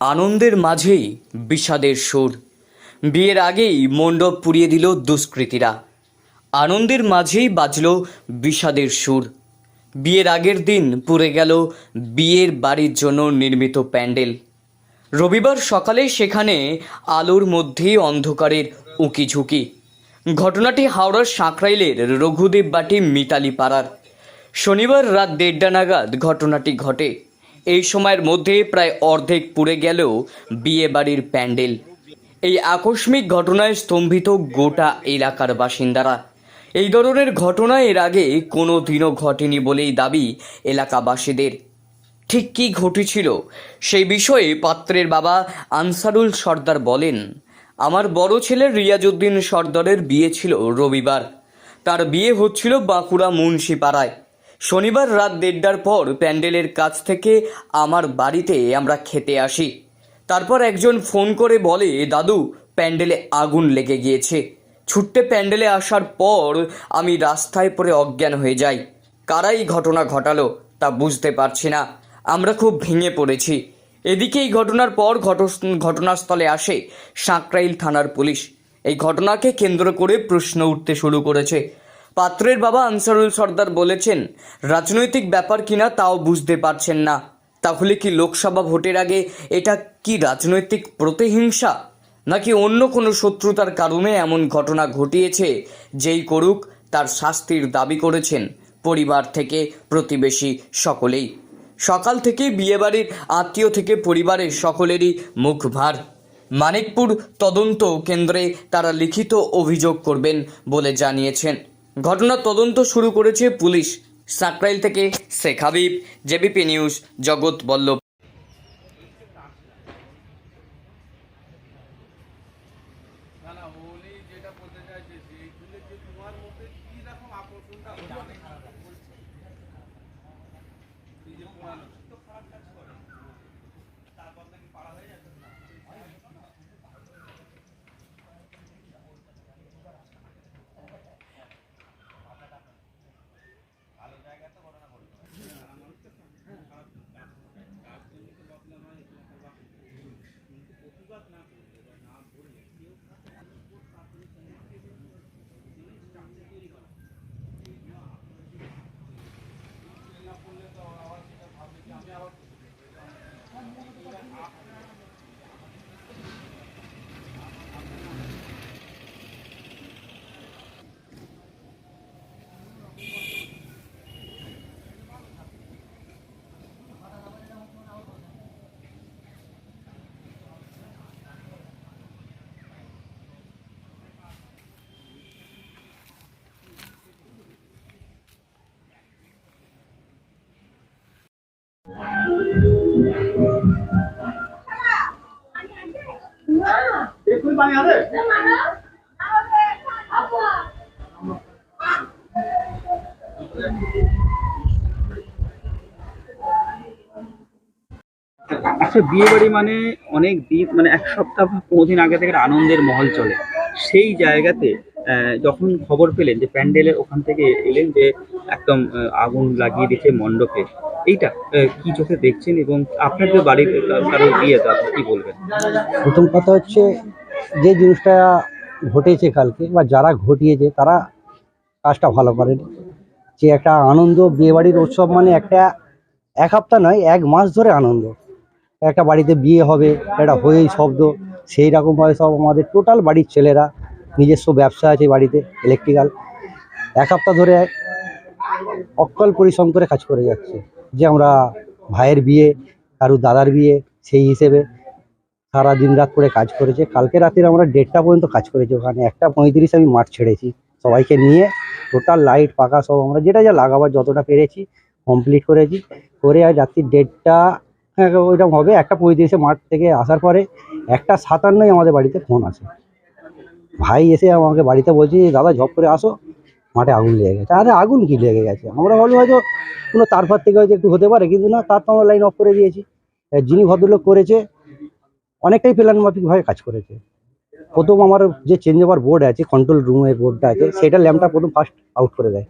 আনন্দের মাঝেই বিষাদের সুর। বিয়ের আগেই মণ্ডপ পুড়িয়ে দিল দুষ্কৃতীরা। আনন্দের মাঝেই বাজল বিষাদের সুর। বিয়ের আগের দিন পুড়ে গেল বিয়ের বাড়ির জন্য নির্মিত প্যান্ডেল। রবিবার সকালে সেখানে আলোর মধ্যেই অন্ধকারের উঁকি ঝুঁকি ঘটনাটি হাওড়ার সাঁকরাইলের রঘুদেব বাটি মিতালি পাড়ার। শনিবার রাত দেড়টা নাগাদ ঘটনাটি ঘটে। এই সময়ের মধ্যে প্রায় অর্ধেক পুড়ে গেলেও বিয়ে বাড়ির প্যান্ডেল। এই আকস্মিক ঘটনায় স্তম্ভিত গোটা এলাকার বাসিন্দারা। এই ধরনের ঘটনা এর আগে কোনো দিনও ঘটেনি বলেই দাবি এলাকাবাসীদের। ঠিক কী ঘটেছিল সেই বিষয়ে পাত্রের বাবা আনসারুল সর্দার বলেন, আমার বড় ছেলে রিয়াজউদ্দিন সর্দারের বিয়ে ছিল রবিবার। তার বিয়ে হচ্ছিল বাঁকুড়া মুন্সিপাড়ায়। শনিবার রাত দেড়টার পর প্যান্ডেলের কাছ থেকে আমার বাড়িতে আমরা খেতে আসি। তারপর একজন ফোন করে বলে, দাদু, প্যান্ডেলে আগুন লেগে গিয়েছে। ছুট্টে প্যান্ডেলে আসার পর আমি রাস্তায় পড়ে অজ্ঞান হয়ে যাই। কারাই ঘটনা ঘটালো তা বুঝতে পারছি না। আমরা খুব ভেঙে পড়েছি। এদিকে এই ঘটনার পর ঘটস- ঘটনাস্থলে আসে সাঁকরাইল থানার পুলিশ। এই ঘটনাকে কেন্দ্র করে প্রশ্ন উঠতে শুরু করেছে। পাত্রের বাবা আনসারুল সর্দার বলেছেন, রাজনৈতিক ব্যাপার কিনা তাও বুঝতে পারছেন না। তাহলে কি লোকসভা ভোটের আগে এটা কি রাজনৈতিক প্রতিহিংসা? নাকি অন্য কোনো শত্রুতার কারণে এমন ঘটনা ঘটিয়েছে যেই করুক তার শাস্তির দাবি করেছেন পরিবার থেকে প্রতিবেশী সকলেই। সকাল থেকে বিয়েবাড়ির আত্মীয় থেকে পরিবারের সকলেরই মুখ ভার মানিকপুর তদন্ত কেন্দ্রে তারা লিখিত অভিযোগ করবেন বলে জানিয়েছেন। ঘটনার তদন্ত শুরু করেছে পুলিশ। সাকরাইল থেকে শেখ হাবিব, জেবিপি নিউজ, জগৎ বল্লভ। না না উনি যেটা বলতে চাইছে যে এইগুলো যে তোমার মধ্যে কি রকম আকর্ষণটা হলো এই যে পোড়ানো তো খারাপ কাজ করে তারপর নাকি পাড়া হয়ে যাচ্ছে না আচ্ছা বিয়ে বাড়ি মানে অনেক দিন মানে এক সপ্তাহ বা পনেরো দিন আগে থেকে আনন্দের মহল চলে। সেই জায়গাতে আহ, যখন খবর পেলেন যে প্যান্ডেলের ওখান থেকে এলেন যে একদম আগুন লাগিয়ে দিচ্ছে মণ্ডপে এইটা কি চোখে দেখছেন এবং আপনার যে বাড়ির কারোর বিয়ে তো আপনি কি বলবেন? প্রথম কথা হচ্ছে যে জিনিসটা ঘটেছে কালকে বা যারা ঘটিয়েছে, তারা কাজটা ভালো করেনি। যে একটা আনন্দ, বিয়েবাড়ির উৎসব মানে একটা এক হপ্তাহ নয়, এক মাস ধরে আনন্দ। একটা বাড়িতে বিয়ে হবে, একটা হয়েই শব্দ, সেই রকমভাবে সব আমাদের টোটাল বাড়ির ছেলেরা, নিজস্ব ব্যবসা আছে বাড়িতে ইলেকট্রিক্যাল এক সপ্তাহ ধরে অক্কল পরিশ্রম করে কাজ করে যাচ্ছে। যে আমরা ভাইয়ের বিয়ে, কারুর দাদার বিয়ে, সেই হিসেবে সারা দিন রাত করে কাজ করেছে। কালকে রাতের আমরা দেড়টা পর্যন্ত কাজ করেছি। ওখানে একটা পঁয়ত্রিশ আমি মাঠ ছেড়েছি। সবাইকে নিয়ে টোটাল লাইট পাকা সব আমরা যেটা যা লাগাবার যতটা পেরেছি কমপ্লিট করেছি। করে আর রাত্রি দেড়টা হ্যাঁ ওইরকম হবে। একটা পঁয়ত্রিশে মাঠ থেকে আসার পরে একটা সাতান্নই আমাদের বাড়িতে ফোন আসে। ভাই এসে আমাকে বাড়িতে বলছি দাদা, ঝপ করে আসো। মাঠে আগুন লেগে গেছে। আরে, আগুন কি লেগে গেছে? আমরা ভাবলাম হয়তো কোনো তারপর থেকে হয়তো একটু হতে পারে, কিন্তু না, তার তো আমরা লাইন অফ করে দিয়েছি। যিনি ভদ্রলোক করেছে অনেকটাই প্ল্যান মাফিকভাবে কাজ করেছে। প্রথম আমার যে চেঞ্জ ওভার বোর্ড আছে কন্ট্রোল রুমের বোর্ডটা আছে সেটা ল্যাম্পটা প্রথম ফার্স্ট আউট করে দেয়।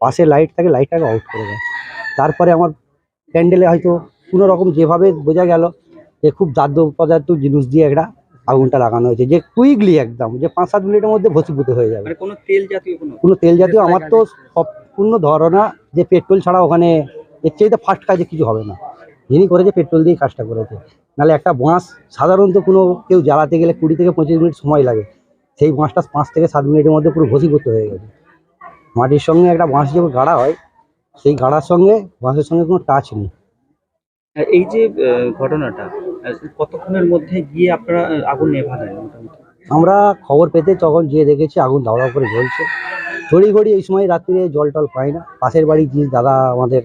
পাশে লাইট থাকে লাইটটাকে আউট করে দেয়। তারপরে আমার প্যান্ডেলে হয়তো কোনো রকম যেভাবে বোঝা গেল যে খুব দাহ্য পদার্থ জিনিস দিয়ে একটা আগুনটা লাগানো হয়েছে যে কুইকলি একদম যে পাঁচ সাত মিনিটের মধ্যে ভসীভূত হয়ে যাবে। মানে কোনো তেল জাতীয় কোনো? তেল জাতীয় আমার তো সম্পূর্ণ ধারণা যে পেট্রোল ছাড়া ওখানে এর চাইতে ফার্স্ট কাজে কিছু হবে না। যিনি করেছে পেট্রোল দিয়েই কাজটা করেছে। নাহলে একটা বাঁশ সাধারণত কোনো কেউ জ্বালাতে গেলে কুড়ি থেকে পঁচিশ মিনিট সময় লাগে। সেই বাঁশটা পাঁচ থেকে সাত মিনিটের মধ্যে পুরো ভসীভূত হয়ে গেছে। মাটির সঙ্গে একটা বাঁশ যখন গাড়া হয় সেই গাড়ার সঙ্গে বাঁশের সঙ্গে কোনো টাচ নেই। এই যে ঘটনাটা কতক্ষণের মধ্যে গিয়ে আপনারা আগুন নেভালেন আমরা খবর পেতে তখন যেয়ে দেখেছি আগুন দাওয়া করে জ্বলছে। ঘড়ি ঘড়ি এই সময় রাত্রিরে জল টল পাই না। পাশের বাড়ি যে দাদা আমাদের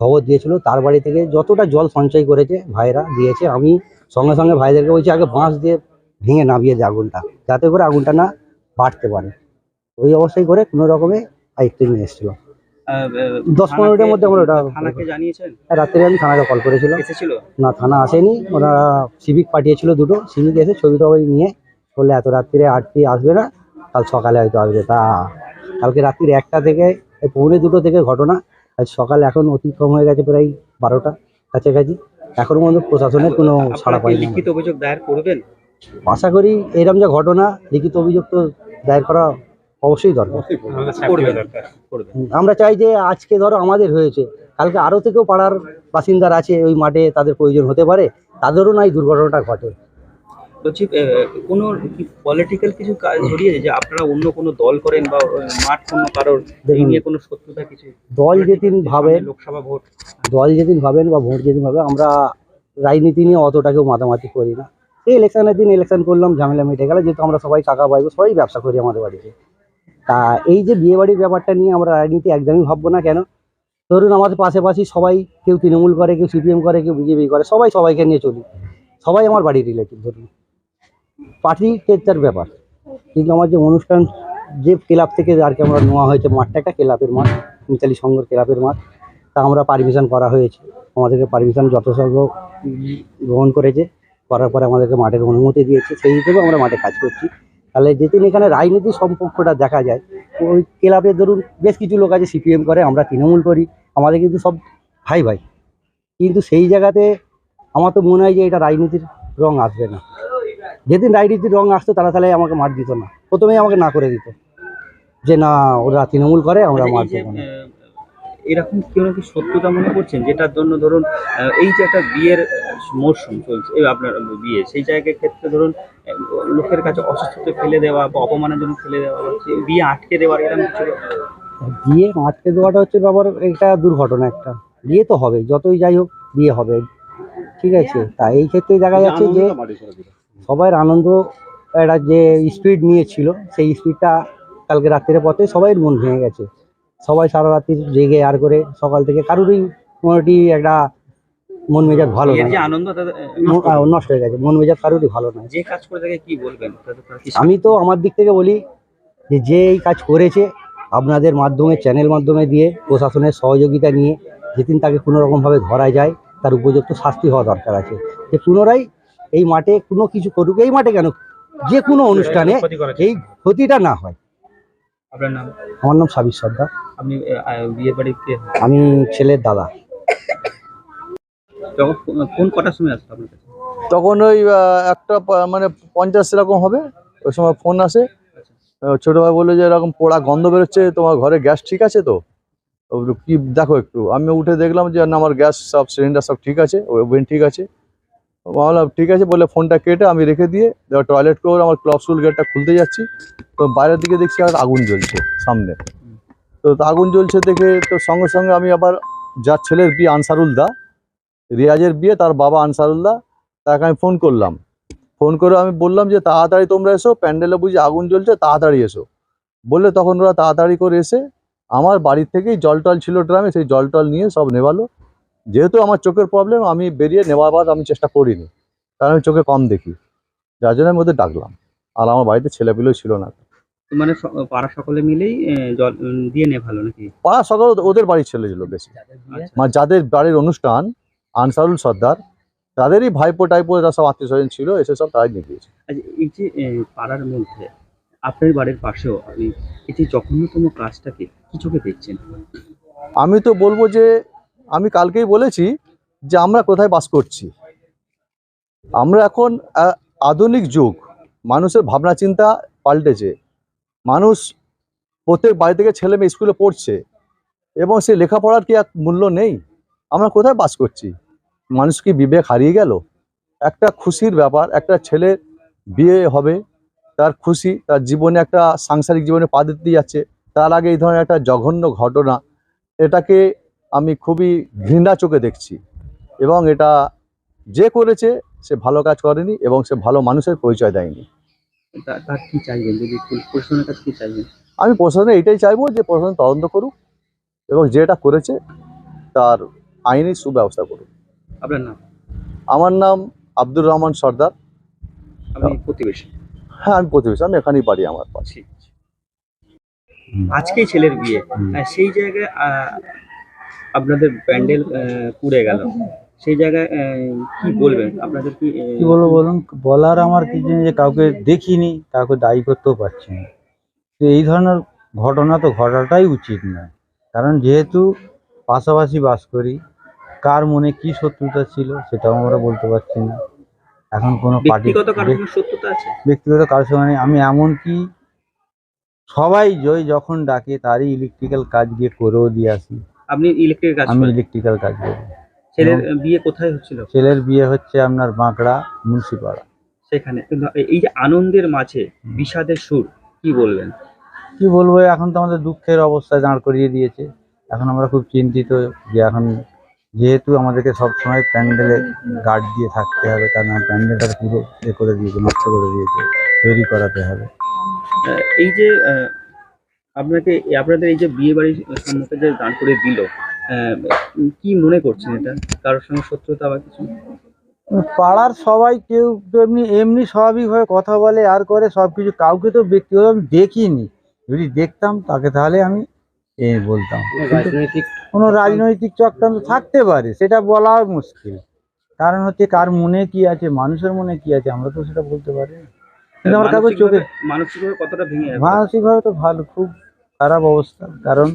খবর দিয়েছিল। তার বাড়ি থেকে যতটা জল সঞ্চয় করেছে ভাইরা দিয়েছে আমি সঙ্গে সঙ্গে ভাইদেরকে বলছি আগে বাঁশ দিয়ে ভেঙে নামিয়ে দিয়ে আগুনটা যাতে করে আগুনটা না বাড়তে পারে। ওই অবস্থায় করে কোনো রকমে আয়ত্তে নিয়ে আহ, দশ পনেরো মিনিটের মধ্যে আমরা ওটা জানিয়েছেন? রাত্রে আমি থানাকে কল করেছিলাম। না থানা আসেনি। ওনারা সিভিক পাঠিয়েছিল দুটো। সিভিক এসে ছবি টবি নিয়ে বললে এত রাত্রিরে আটটি আসবে না? কাল সকালে হয়তো আসবে। তা কালকে রাত্রির একটা থেকে পৌনে দুটো থেকে ঘটনা আজ সকাল এখন অতিক্রম হয়ে গেছে প্রায় বারোটা কাছাকাছি। এখনও পর্যন্ত প্রশাসনের কোনো ছাড়া আপনারা পাইনি লিখিত অভিযোগ দায়ের করবেন? আশা করি এরকম যা ঘটনা লিখিত অভিযোগ তো দায়ের করা অবশ্যই দরকার। করবেন। করবেন। আমরা চাই যে আজকে ধরো আমাদের হয়েছে কালকে আরও থেকেও পাড়ার বাসিন্দার আছে ওই মাঠে তাদের প্রয়োজন হতে পারে তাদেরও না এই দুর্ঘটনাটা ঘটে। বলছি কোনো কি পলিটিক্যাল কিছু কাজ জড়িয়েছে যে আপনারা অন্য কোনো দল করেন বা মাঠ কোনো কারোর নিয়ে কোনো শত্রুতা কিছু? দল যেদিন ভাবেন লোকসভা ভোট। দল যেদিন ভাবেন বা ভোট যেদিন ভাবে আমরা রাজনীতি নিয়ে অতটা কেউ মাতামাতি করি না। এই ইলেকশনের দিন ইলেকশন করলাম ঝামেলা মিটে গেল যেহেতু আমরা সবাই কাকা ভাইবো সবাই ব্যবসা করি আমাদের বাড়িতে। তা এই যে বিয়ে বাড়ির ব্যাপারটা নিয়ে আমরা রাজনীতি একদমই ভাববো না কেন? ধরুন আমাদের পাশাপাশি সবাই কেউ তৃণমূল করে কেউ সিপিএম করে কেউ বিজেপি করে সবাই সবাইকে নিয়ে চলি। সবাই আমার বাড়ির রিলেটিভ ধরুন। পার্টি কেচার ব্যাপার। কিন্তু আমার যে অনুষ্ঠান, যে ক্লাব থেকে আর কি আমরা নেওয়া হয়েছে মাঠটা, একটা ক্লাবের মাঠ, মিতালি সংঘর ক্লাবের মাঠ, তা আমরা পারমিশন করা হয়েছে। আমাদেরকে পারমিশন সংখ্যক গ্রহণ করেছে, করার পরে আমাদেরকে মাঠের অনুমতি দিয়েছে। সেই হিসেবে আমরা মাঠে কাজ করছি। তাহলে যেদিন এখানে রাজনীতির সম্পর্কটা দেখা যায়, ওই ক্লাবে ধরুন বেশ কিছু লোক আছে, সিপিএম করে, আমরা তৃণমূল করি, আমাদের কিন্তু সব ভাই ভাই। কিন্তু সেই জায়গাতে আমার তো মনে হয় যে এটা রাজনীতির রং আসবে না। যেদিন রাজনীতির রং আসতো তারা তাহলে আমাকে মার দিত না। প্রথমেই আমাকে না করে দিত। যে না ওরা তৃণমূল করে আমরা আচ্ছা, মার এই দেবো না। এরকম কেউ কি সত্যতা মনে করছেন? যেটার জন্য ধরুন এই যে একটা বিয়ের মরশুম চলছে আপনার বিয়ে সেই জায়গার ক্ষেত্রে ধরুন লোকের কাছে অসুস্থতে ফেলে দেওয়া বা অপমানের জন্য ফেলে দেওয়া বা সে বিয়ে আটকে দেওয়ার এরকম কিছু বিয়ে আটকে দেওয়াটা হচ্ছে ব্যাপার এটা দুর্ঘটনা একটা। বিয়ে তো হবে যতই যাই হোক বিয়ে হবে। ঠিক আছে তা এই ক্ষেত্রে দেখা যাচ্ছে যে সবার আনন্দ একটা যে স্পিড নিয়েছিল সেই স্পিডটা কালকে রাত্রের পথে সবাই মন ভেঙে গেছে। সবাই সারা রাত্রি জেগে আর করে সকাল থেকে কারোরই মোটামুটি একটা মন মেজাজ ভালো আনন্দ নষ্ট হয়ে গেছে। মন মেজাজ কারোরই ভালো নয়। যে কাজ করে তাকে কি বলবেন? আমি তো আমার দিক থেকে বলি যে যে এই কাজ করেছে আপনাদের মাধ্যমে চ্যানেল মাধ্যমে দিয়ে প্রশাসনের সহযোগিতা নিয়ে যেদিন তাকে কোনো রকমভাবে ধরা যায় তার উপযুক্ত শাস্তি হওয়া দরকার আছে। যে পুনরায় এই মাঠে কোনো কিছু করুক এই মাঠে কেন? যে কোনো অনুষ্ঠানে এই ক্ষতিটা না হয়। আপনার নাম? আমার নাম সাবির সর্দার। আপনি বাড়ি আমি ছেলের দাদা। কোন কটার সময় আসতো আপনার কাছে? তখন ওই একটা মানে পঞ্চাশ এরকম হবে। ওই সময় ফোন আসে। আহ, ছোট ভাই বলল যে এরকম পোড়া গন্ধ বেরোচ্ছে তোমার ঘরে গ্যাস ঠিক আছে তো? কি দেখো একটু। আমি উঠে দেখলাম যে না আমার গ্যাস সব সিলিন্ডার সব ঠিক আছে ওভেন ঠিক আছে। বললাম, ঠিক আছে বলে ফোনটা কেটে আমি রেখে দিয়ে টয়লেট করে আমার ক্লব স্কুল গেটটা খুলতে যাচ্ছি। তো বাইরের দিকে দেখছি আর আগুন জ্বলছে সামনে। তো আগুন জ্বলছে দেখে তো সঙ্গে সঙ্গে আমি আবার যার ছেলের বিয়ে, আনসারুল দা, রিয়াজের বিয়ে, তার বাবা আনসারুল দা, তাকে আমি ফোন করলাম। ফোন করে আমি বললাম যে, তাড়াতাড়ি তোমরা এসো, প্যান্ডেলে বুঝি আগুন জ্বলছে, তাড়াতাড়ি এসো। বললে তখন ওরা তাড়াতাড়ি করে এসে আমার বাড়ির থেকেই জল টল ছিল ড্রামে সেই জল টল নিয়ে সব নেভালো। যেহেতু আমার চোখের প্রবলেম আমি বেরিয়ে নেওয়াবার আমি চেষ্টা করিনি। কারণ আমি চোখে কম দেখি। যার জন্য আমি ওদের ডাকলাম। আর আমার বাড়িতে ছেলেপিলেও ছিল না। মানে পাড়া সকলে মিলেই জল দিয়ে নে ভালো নাকি? পাড়া সকাল ওদের বাড়ির ছেলে ছিল বেশি। মানে যাদের বাড়ির অনুষ্ঠান আনসারুল সর্দার তাদেরই ভাইপো টাইপো এরা সব আত্মীয় স্বজন ছিল এসে সব তারাই নিয়ে গিয়েছে আচ্ছা এই যে পাড়ার মধ্যে আপনার বাড়ির পাশেও আপনি এই যে জঘন্যতম কাজটাকে কি চোখে দেখছেন? আমি তো বলব যে আমি কালকেই বলেছি যে আমরা কোথায় বাস করছি। আমরা এখন আধুনিক যুগ। মানুষের ভাবনা, চিন্তা পাল্টেছে। মানুষ প্রত্যেক বাড়ি থেকে ছেলে মেয়ে স্কুলে পড়ছে এবং সে লেখাপড়ার কি এক মূল্য নেই? আমরা কোথায় বাস করছি? মানুষ কি বিবেক হারিয়ে গেল? একটা খুশির ব্যাপার, একটা ছেলে বিয়ে হবে, তার খুশি, তার জীবনে একটা সাংসারিক জীবনে পা দিতে যাচ্ছে, তার আগে এই ধরনের একটা জঘন্য ঘটনা, এটাকে আমি খুবই ঘৃণা চোখে দেখছি। এবং এটা যে করেছে সে ভালো কাজ করেনি এবং সে ভালো মানুষের পরিচয় দেয়নি। তা- তার কি চাইবেন? যদি প্রশাসনের কাছে কি চাইবেন? আমি প্রশাসনে এটাই চাইব যে প্রশাসন তদন্ত করুক এবং যেটা করেছে তার আইনি সুব্যবস্থা করুক। আপনার নাম? আমার নাম আব্দুর রহমান সর্দার। আপনি প্রতিবেশী? হ্যাঁ আমি প্রতিবেশী আমি এখানেই বাড়ি আমার পাশে। আজকেই ছেলের বিয়ে। আহ, সেই জায়গায় আপনাদের প্যান্ডেল পুড়ে গেল। সেই জায়গায় কি বলবেন? আপনাদের কি কি বলব বলুন? বলার আমার কিছু যে কাউকে দেখিনি কাউকে দায়ী করতেও পারছি না। তো এই ধরনের ঘটনা তো ঘটাটাই উচিত নয়। কারণ যেহেতু পাশাপাশি বাস করি কার মনে কি শত্রুতা ছিল সেটাও আমরা বলতে পারছি না। এখন কোনো পার্টি ব্যক্তিগত কারোর সঙ্গে নেই। আমি এমনকি সবাই জয় যখন ডাকে তারই ইলেকট্রিক্যাল কাজ গিয়ে করেও দিয়ে আসি। আপনি ইলেকট্রিক কাজ আমি করেন। ইলেকট্রিক্যাল কাজ করি। ছেলের বিয়ে কোথায় হচ্ছিল? ছেলের বিয়ে হচ্ছে আপনার বাঁকড়া মুন্সিপাড়া। সেখানে। কিন্তু এই যে আনন্দের মাঝে বিষাদের সুর কি বলবেন? কি বলব এখন তো আমাদের দুঃখের অবস্থায় দাঁড় করিয়ে দিয়েছে। এখন আমরা খুব চিন্তিত যে এখন যেহেতু আমাদেরকে সবসময় প্যান্ডেলে গার্ড দিয়ে থাকতে হবে কারণ প্যান্ডেলটা পুরো এ করে দিয়েছে নষ্ট করে দিয়েছে তৈরি করাতে হবে। আহ, এই যে আহ, আপনাকে আপনাদের এই যে বিয়ে বাড়ির সম্মুখে যে দান করে দিল কি মনে করছেন এটা? কারোর সঙ্গে শত্রুতা বা কিছু? পাড়ার সবাই কেউ তো এমনি এমনি স্বাভাবিকভাবে কথা বলে আর করে সব কিছু কাউকে তো ব্যক্তিগত আমি দেখিনি। যদি দেখতাম তাকে তাহলে আমি এ বলতাম। রাজনৈতিক কোনো রাজনৈতিক চক্রান্ত থাকতে পারে সেটা বলা মুশকিল। কারণ হচ্ছে কার মনে কি আছে মানুষের মনে কি আছে আমরা তো সেটা বলতে পারি আমার কাউকে চোখে মানসিকভাবে কতটা ভেঙে মানসিকভাবে তো ভালো খুব খারাপ অবস্থা। কারণ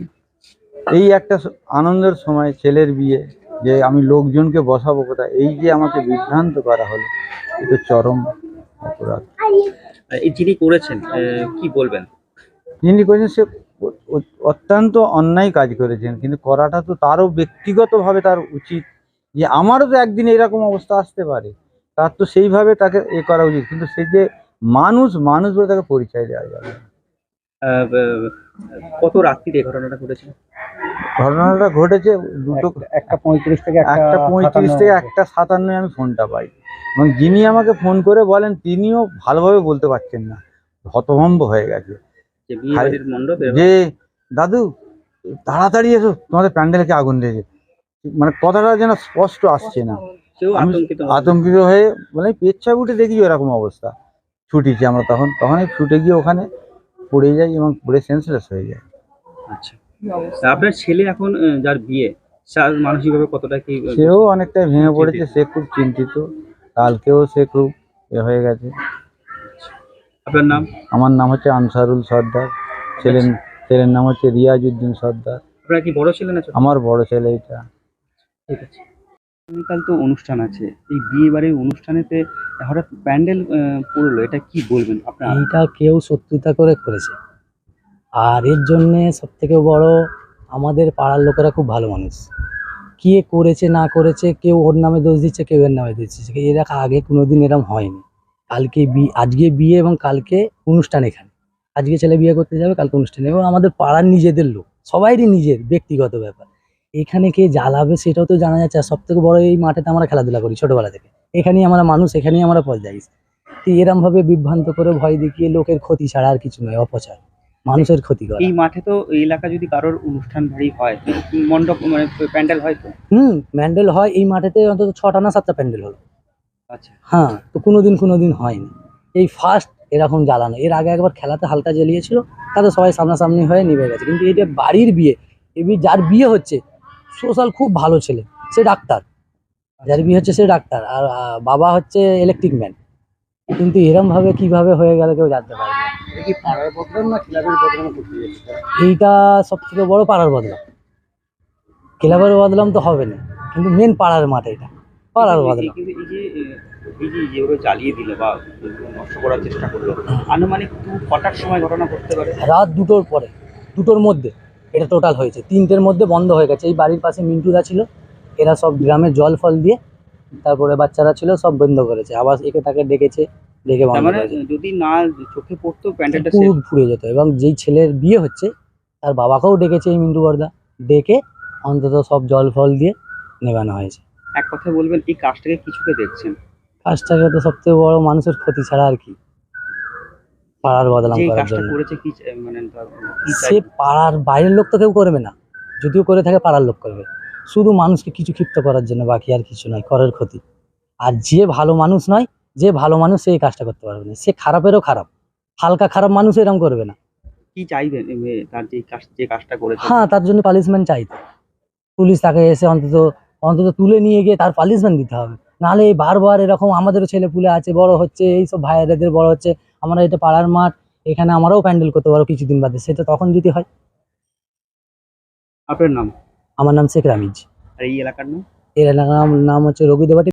এই একটা আনন্দের সময় ছেলের বিয়ে যে আমি লোকজনকে বসাবো কোথায় এই যে আমাকে বিভ্রান্ত করা হলো এটা চরম অপরাধ। এই যিনি করেছেন কি বলবেন? যিনি করেছেন সে অত্যন্ত অন্যায় কাজ করেছেন কিন্তু করাটা তো তারও ব্যক্তিগতভাবে তার উচিত। যে আমারও তো একদিন এরকম অবস্থা আসতে পারে তার তো সেইভাবে তাকে এ করা উচিত। কিন্তু সে যে মানুষ মানুষ বলে তাকে পরিচয় দেওয়া যাবে কত রাত্রিতে ঘটনাটা ঘটেছে? ঘটনাটা ঘটেছে দুটো একটা পঁয়ত্রিশ থেকে একটা পঁয়ত্রিশ থেকে একটা সাতান্ন আমি ফোনটা পাই। এবং যিনি আমাকে ফোন করে বলেন তিনিও ভালোভাবে বলতে পারছেন না। হতভম্ব হয়ে গেছে। যে দাদু তাড়াতাড়ি এসো তোমাদের প্যান্ডেলকে আগুন লেগে মানে কথাটা যেন স্পষ্ট আসছে না। আমি আতঙ্কিত হয়ে মানে পেচ্ছা উঠে দেখি এরকম অবস্থা। ছুটিছি আমরা তখন তখন ছুটে গিয়ে ওখানে পড়ে যায় এবং পড়ে সেন্সলেস হয়ে যায়। আচ্ছা। আপনার ছেলে এখন যার বিয়ে মানসিকভাবে কতটা কি সেও অনেকটা ভেঙে পড়েছে সে খুব চিন্তিত। কালকেও সে খুব এ হয়ে গেছে। আপনার নাম? আমার নাম হচ্ছে আনসারুল সর্দার। ছেলের ছেলের নাম হচ্ছে রিয়াজউদ্দিন সর্দার। আপনার কি বড় ছেলে না আমার বড় ছেলে এটা। ঠিক আছে। আগামীকাল তো অনুষ্ঠান আছে। এই বিয়ে বাড়ির অনুষ্ঠানেতে হঠাৎ প্যান্ডেল পড়ল, এটা কি বলবেন আপনার? এইটা কেউ শত্রুতা করে করেছে। আর এর জন্যে সব থেকে বড় আমাদের পাড়ার লোকেরা খুব ভালো মানুষ। কে করেছে, না করেছে, কেউ ওর নামে দোষ দিচ্ছে, কেউ এর নামে দোষ দিচ্ছে। এর আগে কোনোদিন এরম হয়নি। কালকে বিয়ে আজকে বিয়ে এবং কালকে অনুষ্ঠান এখানে। আজকে ছেলে বিয়ে করতে যাবে, কালকে অনুষ্ঠানে। এবং আমাদের পাড়ার নিজেদের লোক। সবাইরই নিজের, ব্যক্তিগত ব্যাপার। এখানে কে জ্বালাবে সেটাও তো জানা যাচ্ছে। আর সব থেকে বড় এই মাঠেতে আমরা খেলাধুলা করি ছোটবেলা থেকে। এখানেই আমরা মানুষ এখানেই আমরা পর্যায়ী তো এরম ভাবে বিভ্রান্ত করে ভয় দেখিয়ে লোকের ক্ষতি ছাড়া আর কিছু নয় অপচার। মানুষের ক্ষতি করে। এই মাঠে তো এই এলাকা যদি কারোর অনুষ্ঠান বাড়ি হয় মণ্ডপ মানে প্যান্ডেল হয় তো? হুম প্যান্ডেল হয়। এই মাঠেতে অন্তত ছটা না সাতটা প্যান্ডেল হলো। আচ্ছা। হ্যাঁ তো কোনোদিন কোনোদিন হয়নি। এই ফার্স্ট এরকম জ্বালানো। এর আগে একবার খেলাতে হালকা জ্বালিয়েছিল তাতে সবাই সামনাসামনি হয়ে নিভে গেছে। কিন্তু এটা বাড়ির বিয়ে এবি যার বিয়ে হচ্ছে সোশ্যাল খুব ভালো ছেলে সে ডাক্তার। যার বিয়ে হচ্ছে সে ডাক্তার আর বাবা হচ্ছে ইলেকট্রিক ম্যান কিন্তু এরম ভাবে কীভাবে হয়ে গেল কেউ জানতে পারে না। এইটা সব থেকে বড় পাড়ার বদলাম ক্লাবের বদলাম তো হবে না কিন্তু মেন পাড়ার মাঠ এটা। পাড়ার বদলাম রাত দুটোর পরে দুটোর মধ্যে। এটা টোটাল হয়েছে। তিনটের মধ্যে বন্ধ হয়ে গেছে। এই বাড়ির পাশে মিন্টুরা ছিল। এরা সব গ্রামে জল ফল দিয়ে তারপরে বাচ্চারা ছিল সব বন্ধ করেছে। আবার একে তাকে ডেকেছে ডেকে মানে যদি না চোখে পড়তো প্যান্ডেলটা পুরো ফুরে যেত এবং যেই ছেলের বিয়ে হচ্ছে তার বাবাকেও ডেকেছে এই মিন্টু বর্দা। ডেকে অন্তত সব জল ফল দিয়ে নেবানো হয়েছে। এক কথা বলবেন এই কাজটাকে কিছুকে দেখছেন? কাজটাকে তো সবথেকে বড় মানুষের ক্ষতি ছাড়া আর কি। পাড়ার বদনাম করার জন্য। মানে সে পাড়ার বাইরের লোক তো কেউ করবে না। যদিও করে থাকে পাড়ার লোক করবে। শুধু মানুষকে কিছু ক্ষিপ্ত করার জন্য বাকি আর কিছু নয় করার ক্ষতি। আর যে ভালো মানুষ নয় যে ভালো মানুষ সে কাজটা করতে পারবে না। সে খারাপেরও খারাপ। হালকা খারাপ মানুষ এরকম করবে না। কি চাইবেন তার যে কাজ যে কাজটা করেছে? হ্যাঁ তার জন্য পালিশমেন্ট চাইতো। পুলিশ তাকে এসে অন্তত অন্তত তুলে নিয়ে গিয়ে তার পালিশমেন্ট দিতে হবে। নাহলে বারবার এরকম আমাদেরও ছেলে পুলে আছে বড় হচ্ছে এইসব ভাইয়েদের বড় হচ্ছে। আমরা এটা পাড়ার মাঠ এখানে আমরাও প্যান্ডেল করতে পারব কিছুদিন বাদে। সেটা তখন যদি হয়। আপনার নাম? আমার নাম শেখ রামিজ। আর এই এলাকার নাম? এর এলাকার নাম হচ্ছে রঘুদেবাটি